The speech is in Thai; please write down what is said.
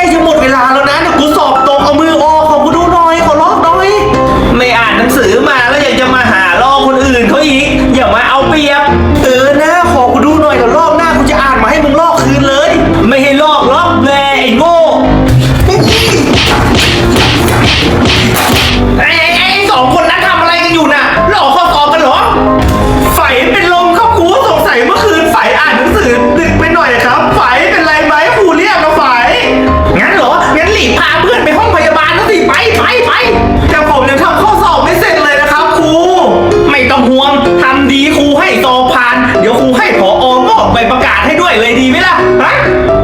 ล้จะหมดเวลาแล้วนะเดี๋ยวกูสอบตกเอามือออกของกูดูหน่อยขอร้องหน่อยไม่อ่านหนังสือมาแล้วยังจะมาหาลอกคนอื่นเขาอีกอย่ามาเอาเปรียบเออนะขอกูดูหน่อยขอรอกหน้ากูจะอ่านมาให้มึงลอกคืนเลย ไม่ให้ลอกล็อกแลไอ้โง่ไอ้ไอ้ไอ้สองคนนั้นทำอะไรกันอยู่น่ะหลอกข้อสอบกันหรอไฝเป็นลมครับกูสงสัยเมื่อคืนไฝอ่านหนังสือดึกไปหน่อยครับไฝเป็นไรไหมผู้เรียก ให้ด้วยเลยดีไหมล่ะฮะ